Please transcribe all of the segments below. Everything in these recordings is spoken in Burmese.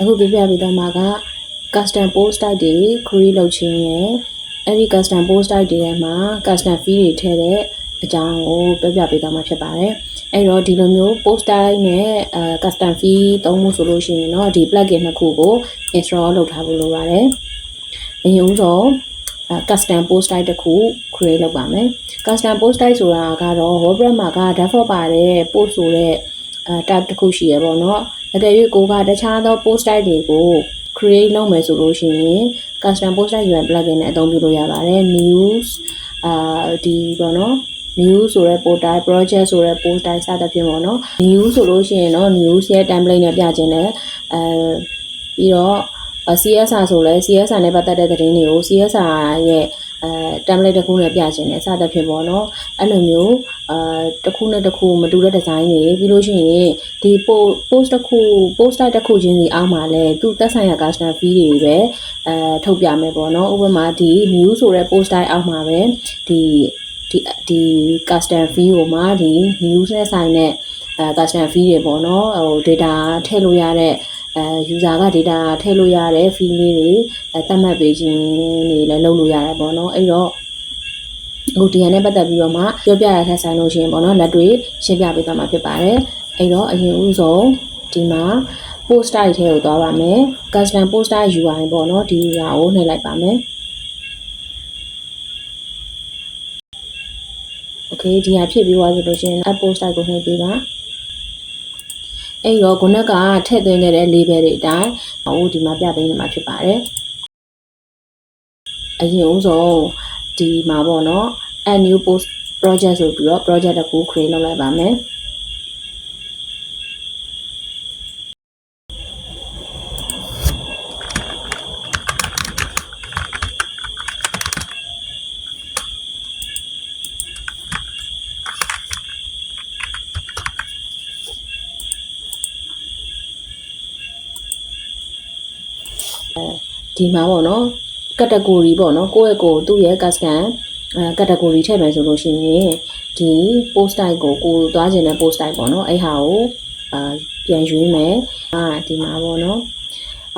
အခုပြပြပေးတော့မှာက custom post type တွေ create လုပ်ခြင်းရယ်အဲ့ဒီ custom post type တွေထဲမှာ custom fee တွေထည့်တဲ့အကြောင်းကိုပြပြပေးတော့မှာဖြစ်ပါတယ်အဲ့တော့ဒီလိုမျိုး post type နဲ့အဲ custom fee သုံးမှုဆိုလို့ရှိရင်တော့ဒီ plugin နှစ်ခုကို install လုပ်ထားဖို့လိုပါတယ်အရင်ဦးဆုံးအဲ custom post type တစ်ခု create လုပ်ပါမယ် custom post type ဆိုတာကတော့ WordPress မှာက default ပါတဲ့ post ဆိုတဲ့အဲ type တစ်ခုရှိရပေါ့နော် အကယ်၍ကိုကတခြားသော post type တွေကို create လုပ်မယ်ဆိုလို့ရှိရင် custom post type UI plugin နဲ့အသုံးပြုလို့ရပါတယ် news အာဒီပေါ့နော် new ဆိုတဲ့ post type project ဆိုတဲ့ post type စသဖြင့်ပေါ့နော် new ဆိုလို့ရှိရင်တော့ news ရဲ့ template နဲ့ပြခြင်းနဲ့အဲပြီးတော့ CSR ဆိုလဲ CSR နဲ့ပတ်သက်တဲ့သတင်းတွေကို CSR ရဲ့အဲ template တစ်ခုနဲ့ပြခြင်းနဲ့စသဖြင့်ပေါ့နော်အဲ့လိုမျိုးအာတစ်ခုနဲ့တစ်ခုမတူတဲ့ design တွေပြီးလို့ရှိရင်ဒီ post post တစ်ခု post type တစ်ခုချင်းစီအောက်မှာလဲသူသက်ဆိုင်ရာ customer fee တွေပဲအဲထုတ်ပြမယ်ပေါ့နော်ဥပမာဒီ new ဆိုတဲ့ post type အောက်မှာပဲဒီဒီဒီ custom fee ကိုမှဒီ news နဲ့ဆိုင်တဲ့အဲ custom fee တွေပေါ့နော်ဟို data ထည့်လို့ရတဲ့ အဲ user က data ထည့်လို့ရတဲ့ fee လေးတွေအဲသတ်မှတ်ပေးခြင်းတွေလည်းလုပ်လို့ရတယ်ပေါ့နော်အဲ့တော့အခုဒီဟာနဲ့ပတ်သက်ပြီးတော့မှပြောပြရတဲ့ဆိုင်လို့ရှိရင်ပေါ့နော်လက်တွေရှင်းပြပေးသွားမှာဖြစ်ပါတယ်အဲ့တော့အရင်ဦးဆုံးဒီမှာ post type ထဲကိုသွားပါမယ် custom post type UI ပေါ့နော်ဒီဟာကိုနှိပ်လိုက်ပါမယ် okay ဒီဟာဖြစ်ပြီးသွားပြီလို့ရှိရင် app post type ကိုနှိပ်ပေးပါ အဲ့တော့ခုနကထည့်သွင်းခဲ့တဲ့ label တွေအတိုင်းဟိုဒီမှာပြပေးနေမှာဖြစ်ပါတယ်အရင်ဦးဆုံးဒီမှာပေါ့နော် add new post project ဆိုပြီးတော့ project တစ်ခု create လုပ်လိုက်ပါမယ် ဒီမှာပေါ့နော် category ပေါ့နော်ကိုယ့်ရဲ့ကိုယ်သူ့ရဲ့ custom အဲ category ထည့်မယ်ဆိုလို့ရှိရင်ဒီ post type ကိုကိုယ်သွားခြင်းတဲ့ post type ပေါ့နော်အဲ့ဟာကိုအာပြန်ရွေးမယ်အာဒီမှာပေါ့နော်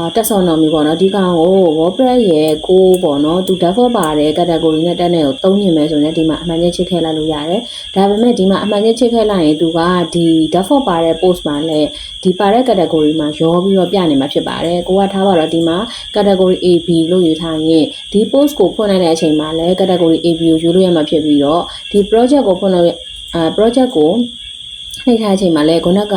အာတက်ဆော်နော်မီပေါ့နော်ဒီကောင်ကို WordPress ရဲ့ကိုပေါ့နော်သူ default ပါတဲ့ category နဲ့တက်တဲ့ကိုသုံးညင်မယ်ဆိုရင်ဒီမှာအမှန်ချင်းချစ်ခဲလိုက်လို့ရတယ်ဒါပေမဲ့ဒီမှာအမှန်ချင်းချစ်ခဲလိုက်ရင်သူကဒီ default ပါတဲ့ post မှာလည်းဒီပါတဲ့ category မှာရောပြီးတော့ပြနေမှာဖြစ်ပါတယ်ကိုကထားပါတော့ဒီမှာ category AB လို့ယူထားရင်ဒီ post ကိုဖွင့်လိုက်တဲ့အချိန်မှာလည်း category AB ကိုယူလို့ရမှာဖြစ်ပြီးတော့ဒီ project ကိုဖွင့်လို့အာ project ကိုနှိပ်ထားတဲ့အချိန်မှာလည်းခုနက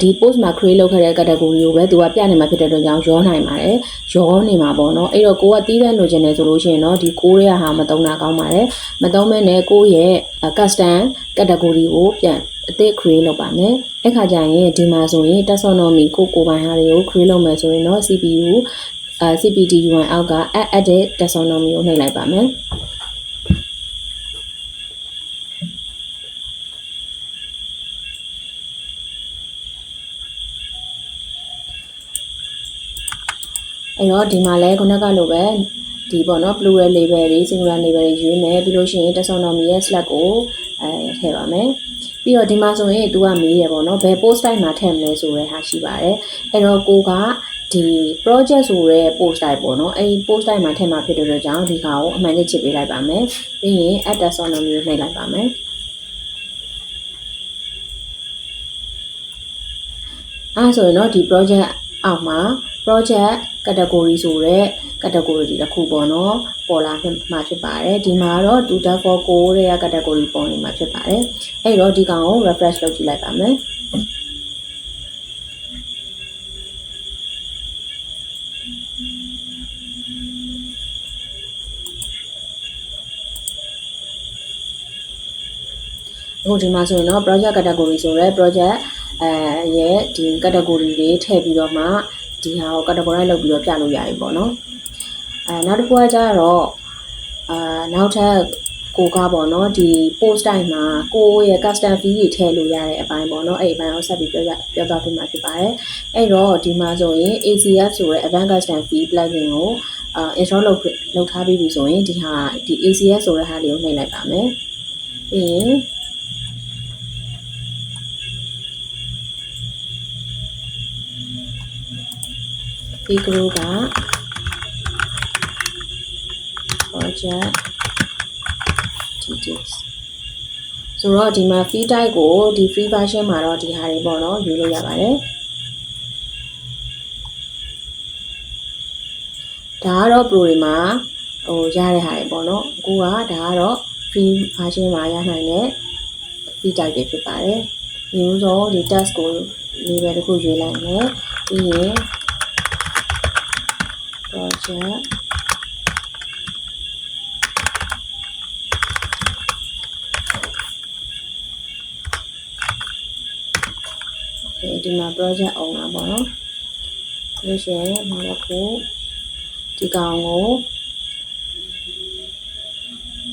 ဒီ post မှာ create လုပ်ခဲ့တဲ့ category ကိုပဲသူကပြနေမှာဖြစ်တဲ့အတွက်ကြောင့်ရောနိုင်ပါတယ်ရောနေမှာပေါ့နော်အဲ့တော့ကိုကတီးတန်းလိုချင်တယ်ဆိုလို့ရှိရင်တော့ဒီကိုရဲဟာမသုံးတာကောင်းပါတယ်မသုံးမဲနဲ့ကိုရဲ့ custom category ကိုပြန်အသစ် create လုပ်ပါမယ်အဲ့ခါကျရင်ဒီမှာဆိုရင် taxonomy ကိုကိုပိုင်ဟာတွေကို create လုပ်မယ်ဆိုရင်တော့ CPU အာ CPT UI အောက်က add edit taxonomy ကိုနှိပ်လိုက်ပါမယ် အဲ့တော့ဒီမှာလဲခုနကလိုပဲဒီပေါ့နော် plural label တွေ singular label တွေရွေးမယ်ပြီးလို့ရှိရင် taxonomy ရဲ့ slash ကိုအဲထည့်ပါမယ်ပြီးတော့ဒီမှာဆိုရင် तू ကမေးရပေါ့နော်ဘယ် post type မှာထည့်မလဲဆိုတဲ့ဟာရှိပါတယ်အဲ့တော့ကိုကဒီ project ဆိုတဲ့ post type ပေါ့နော်အဲ့ဒီ post type မှာထည့်မှာဖြစ်တဲ့အတွက်ကြောင့်ဒီခါကိုအမှန်တချစ်ပေးလိုက်ပါမယ်ပြီးရင် add taxonomy ကိုနှိပ်လိုက်ပါမယ်အဲဆိုရင်တော့ဒီ project အောက်မှာ project category ဆိုတဲ့ category တွေတစ်ခုပေါ့နော်ပေါ်လာမှာဖြစ်ပါတယ်ဒီမှာတော့ tutor for ကိုတဲ့ category ပေါ်နေမှာဖြစ်ပါတယ်အဲ့တော့ဒီကောင်ကို refresh လုပ်ကြည့်လိုက်ပါမယ်အခုဒီမှာဆိုရင်တော့ project category ဆိုရဲ project အဲရဲ့ဒီ category တွေထည့်ပြီးတော့မှ ဒီဟာကို categorize လုပ်ပြီးတော့ပြလို့ရပြီပေါ့နော်အဲနောက်တစ်ခုကကျတော့အာနောက်ထပ်ကိုကပေါ့နော်ဒီ post time မှာကိုရဲ့ custom fee တွေထည့်လို့ရတဲ့အပိုင်းပေါ့နော်အဲ့ဒီအပိုင်းကိုဆက်ပြီးပြောပြပြောသွားပေးမှာဖြစ်ပါတယ်အဲ့တော့ဒီမှာဆိုရင် ACF ဆိုတဲ့ Advanced Custom Fee plugin ကိုအာ install လုပ်လုပ်ထားပြီးပြီဆိုရင်ဒီဟာဒီ ACF ဆိုတဲ့ဟာလေးကိုနှိပ်လိုက်ပါမယ်ပြီးရင် fee group က project details ဆိုတော့ဒီမှာ fee type ကိုဒီ free version မှာတော့ဒီဟာတွေပေါ့နော်ယူလို့ရပါတယ်ဒါကတော့ pro တွေမှာဟိုရတဲ့ဟာတွေပေါ့နော်အခုကဒါကတော့ free version မှာရနိုင်တဲ့ fee type တွေဖြစ်ပါတယ်မျိုးစုံဒီ task ကို label တစ်ခုရွေးလိုက်မယ်ပြီးရင် project okay ဒီမှာ project owner ပေါ့နော်လို့ရှိရင်နောက်တစ်ခုဒီကောင်ကို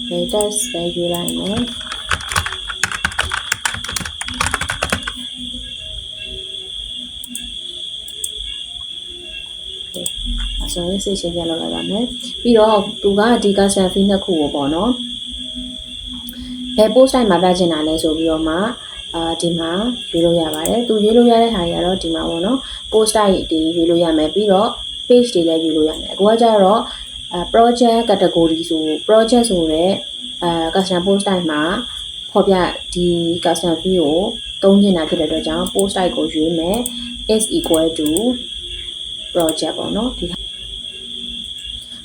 latest ပဲယူလိုက်မယ် ဆိုရင်စိတ်ချင်းပြလောက်လာပါမယ်ပြီးတော့သူကဒီ custom fee နှစ်ခုကိုပေါ့နော်ဘယ် post type မှာပြချင်တာလဲဆိုပြီးတော့မှအာဒီမှာရွေးလို့ရပါတယ်သူရွေးလို့ရတဲ့ဟာတွေကတော့ဒီမှာပေါ့နော် post type တွေရွေးလို့ရမယ်ပြီးတော့ page တွေလည်းရွေးလို့ရမယ်အခုကကြတော့အာ project category ဆို project ဆိုတဲ့အာ custom post type မှာဖော်ပြဒီ custom fee ကိုသုံးနေတာဖြစ်တဲ့အတွက်ကြောင့် post type ကိုရွေးမယ် is equal to project ပေါ့နော်ဒီ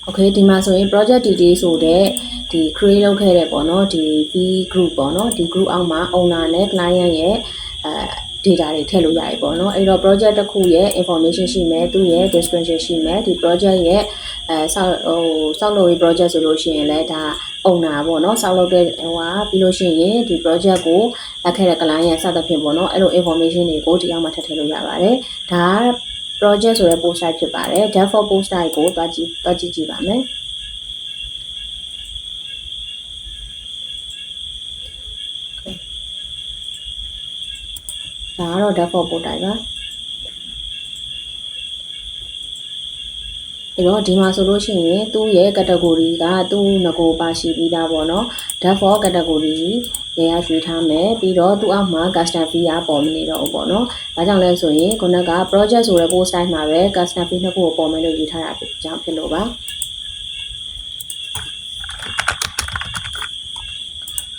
Okay ဒီမှာဆိုရင် project detail ဆိုတဲ့ဒီ create လုပ်ခဲ့တဲ့ပေါ့နော်ဒီ V group ပေါ့နော်ဒီ group အောက်မှာ owner နဲ့ client ရဲ့အဲ data တွေထည့်လို့ရတယ်ပေါ့နော်အဲ့တော့ project တစ်ခုရဲ့ information ရှိမယ်သူ့ရဲ့ description ရှိမယ်ဒီ project ရဲ့အဲဆောက်ဟိုဆောက်လုပ်ရေး project ဆိုလို့ရှိရင်လည်းဒါ owner ပေါ့နော်ဆောက်လုပ်တဲ့ဟိုဟာပြီးလို့ရှိရင်ဒီ project ကိုလက်ခဲ့တဲ့ client ရဲ့စသဖြင့်ပေါ့နော်အဲ့လို information တွေကိုဒီအောက်မှာထည့်ထည့်လို့ရပါတယ်ဒါ project ဆိုတဲ့ post type ဖြစ်ပါတယ် default post type ကိုတွားကြည့်တွားကြည့်ကြည့်ပါမယ်ဒါကတော့ default post type ပါအဲ့တော့ဒီမှာဆိုလို့ရှိရင်သူ့ရဲ့ category ကသူ့ငကိုပါရှိပြီးသားပေါ့နော် default category ရေရရွှေ့ထားမယ်ပြီးတော့သူ့အောက်မှာ custom fee ကပေါ်မနေတော့ဘူးပေါ့နော်။ဒါကြောင့်လဲဆိုရင်ခုနက project ဆိုတဲ့ post type မှာပဲ custom fee နှစ်ခုကိုပေါ်မယ်လို့ယူထားတာဖြစ်ကြောင်းဖြစ်လို့ပါ။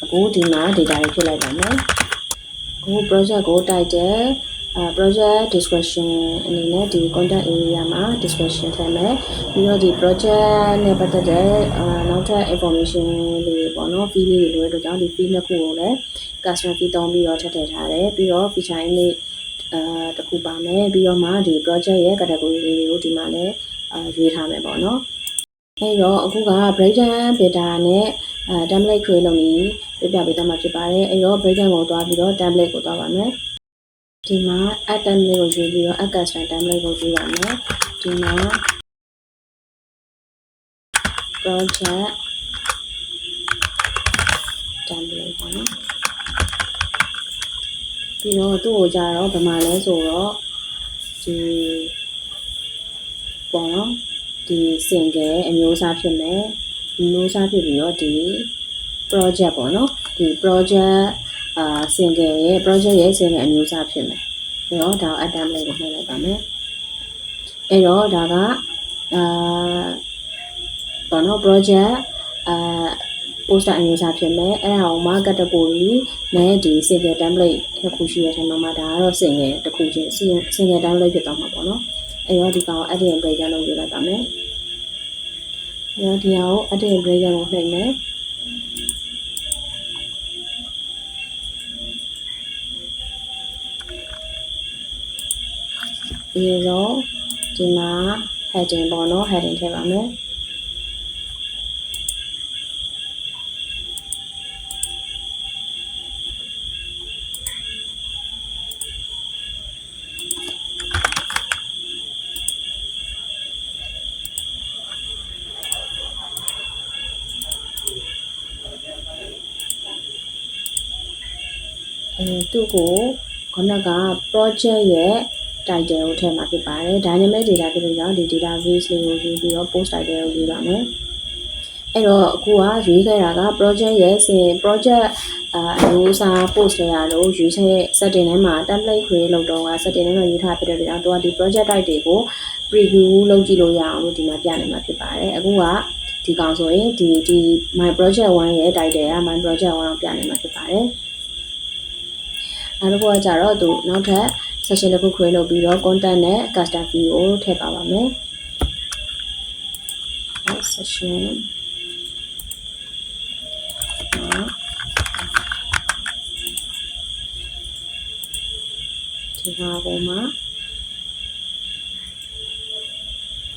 အခုဒီမှာ data တွေဖြစ်လိုက်ပါမယ်။အခု project ကိုတိုက်တယ် အဲ project description အနေနဲ့ဒီ content area မှာ description ထည့်မယ်ပြီးတော့ဒီ project နဲ့ပတ်သက်တဲ့အာနောက်ထပ် information လေးပေါ့နော် fee လေးတွေလိုတဲ့အတွက်ကြောင့်ဒီ fee နှစ်ခုကိုလည်း customer fee တောင်းပြီးတော့ထည့်ထည့်ထားတယ်ပြီးတော့ feature လေးအာတစ်ခုပါမယ်ပြီးတော့မှဒီ project ရဲ့ category လေးတွေကိုဒီမှာလည်းအာရွေးထားမယ်ပေါ့နော်အဲတော့အခုက breakdown data နဲ့အဲ template create လုပ်ပြီးပြပြပေးသွားမှာဖြစ်ပါတယ်အဲတော့ breakdown ကိုတွားပြီးတော့ template ကိုတွားပါမယ် ဒီမှာ add template ကိုရွေးပြီးတော့ add custom template ကိုရွေးပါမယ်ဒီမှာ project template ပေါ့နော်ပြီးတော့သူ့ကိုကြတော့ဗမာလဲဆိုတော့ဒီပေါ့နော်ဒီ single အမျိုးအစားဖြစ်မယ်အမျိုးအစားဖြစ်ပြီးတော့ဒီ project ပေါ့နော်ဒီ project အာ single ရဲ့ project ရဲ့ single အမျိုးအစားဖြစ်မယ်ပြီးတော့ဒါကို add template ကိုနှိပ်လိုက်ပါမယ်အဲ့တော့ဒါကအာပေါ့နော် project အာ poster အမျိုးအစားဖြစ်မယ်အဲ့ဒါအောင်မှာ category နဲ့ဒီ single template တစ်ခုရှိရတဲ့မှာဒါကတော့ single တစ်ခုချင်း single template ဖြစ်သွားမှာပေါ့နော်အဲ့တော့ဒီကောင် edit and break လုပ်ယူလိုက်ပါမယ်အဲ့တော့ဒီဟာကို edit and break လုပ်နှိပ်မယ် ပြီးတော့ဒီမှာ heading ပေါ့နော် heading ထည့်ပါမယ်အဲသူ့ကိုခုနက project ရဲ့ title ကိုထည့်မှာဖြစ်ပါတယ် dynamic data ဖြစ်လို့ကြောင့်ဒီ database လေးကိုယူပြီးတော့ post title ကိုယူပါမယ်အဲ့တော့အခုကရွေးခဲ့တာက project ရဲ့စင် project အာအမျိုးအစား post တွေရလို့ရွေးချက် setting ထဲမှာ template create လုပ်တော့က setting ထဲမှာယူထားဖြစ်တဲ့အတွက်ကြောင့်သူကဒီ project type တွေကို preview လုပ်ကြည့်လို့ရအောင်လို့ဒီမှာပြနေမှာဖြစ်ပါတယ်အခုကဒီကောင်ဆိုရင်ဒီဒီ my project 1ရဲ့ title က my project 1ကိုပြနေမှာဖြစ်ပါတယ်နောက်တစ်ခုကကြတော့သူနောက်ထပ် session တစ်ခု create လုပ်ပြီးတော့ content နဲ့ custom view ကိုထည့်ပါပါမယ် session ဒီဟာပေါ်မှာ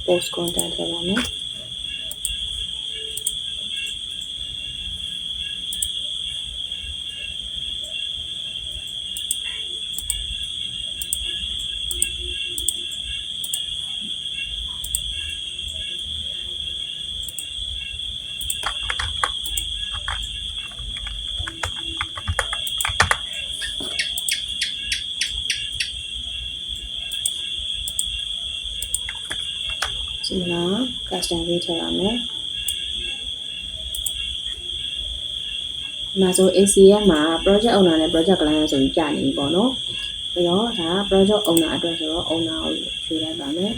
post content ထည့်ပါမယ် ဒီမှာ custom view ထည့်ပါမယ်ဒီမှာဆို ACM မှာ project owner နဲ့ project client ဆိုပြီးပြနေပြီပေါ့နော်ပြီးတော့ဒါ project owner အတွက်ဆိုတော့ owner ကိုရွှေ့လိုက်ပါမယ်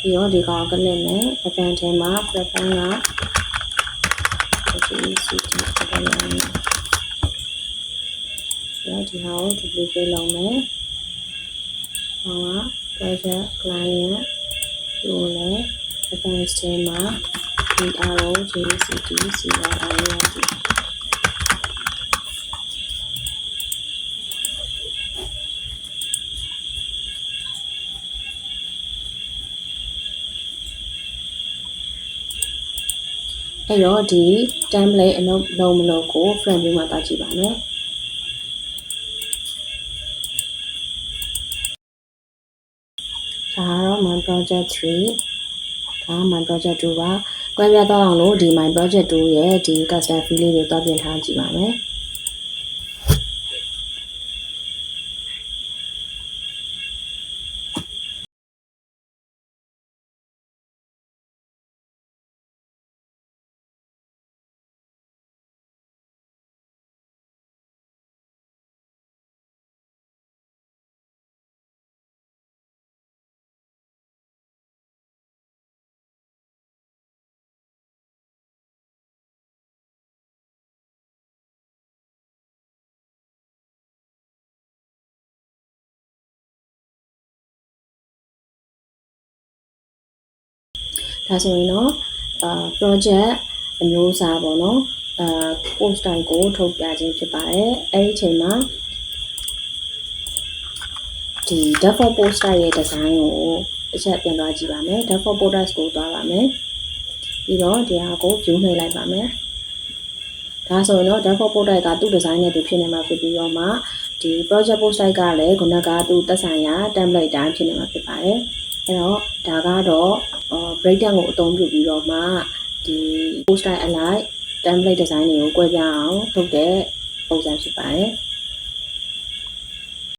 ပြီးတော့ဒီကောင်ကလစ်နဲ့ event ထဲမှာ preference က OTCT ပတ်ရမယ်ပြီးတော့ဒီဟာကို duplicate လုပ်မယ်ဟောက project client ကိုလည်း event ထဲမှာ PRO JCT CRINT အဲ့တော့ဒီ template အလုပ်လုံးမလို့ကို front view မှာတာကြည့်ပါမယ်ဒါကတော့ my project 3ဒါ my project 2ပါကွဲပြားသွားအောင်လို့ဒီ my project 2ရဲ့ဒီ custom field လေးတွေတွားပြင်ထားကြည့်ပါမယ် ဒါဆိုရင်တော့အာ project အမျိုးအစားပေါ့နော်အာ post time ကိုထုတ်ပြခြင်းဖြစ်ပါတယ်အဲ့ဒီအချိန်မှာဒီ default post type ရဲ့ design ကိုတစ်ချက်ပြန်သွားကြည့်ပါမယ် default post type ကိုသွားပါမယ်ပြီးတော့ဒီဟာကို view နှိပ်လိုက်ပါမယ်ဒါဆိုရင်တော့ default post type ကသူ့ design နဲ့သူဖြစ်နေမှာဖြစ်ပြီးတော့မှဒီ project post type ကလည်းခုနကသူသက်ဆိုင်ရာ template တိုင်းဖြစ်နေမှာဖြစ်ပါတယ် အဲ့တော့ဒါကတော့ breakdown ကိုအသုံးပြုပြီးတော့မှဒီ post type alike template design တွေကိုကွဲပြားအောင်လုပ်တဲ့ပုံစံဖြစ်ပါတယ်။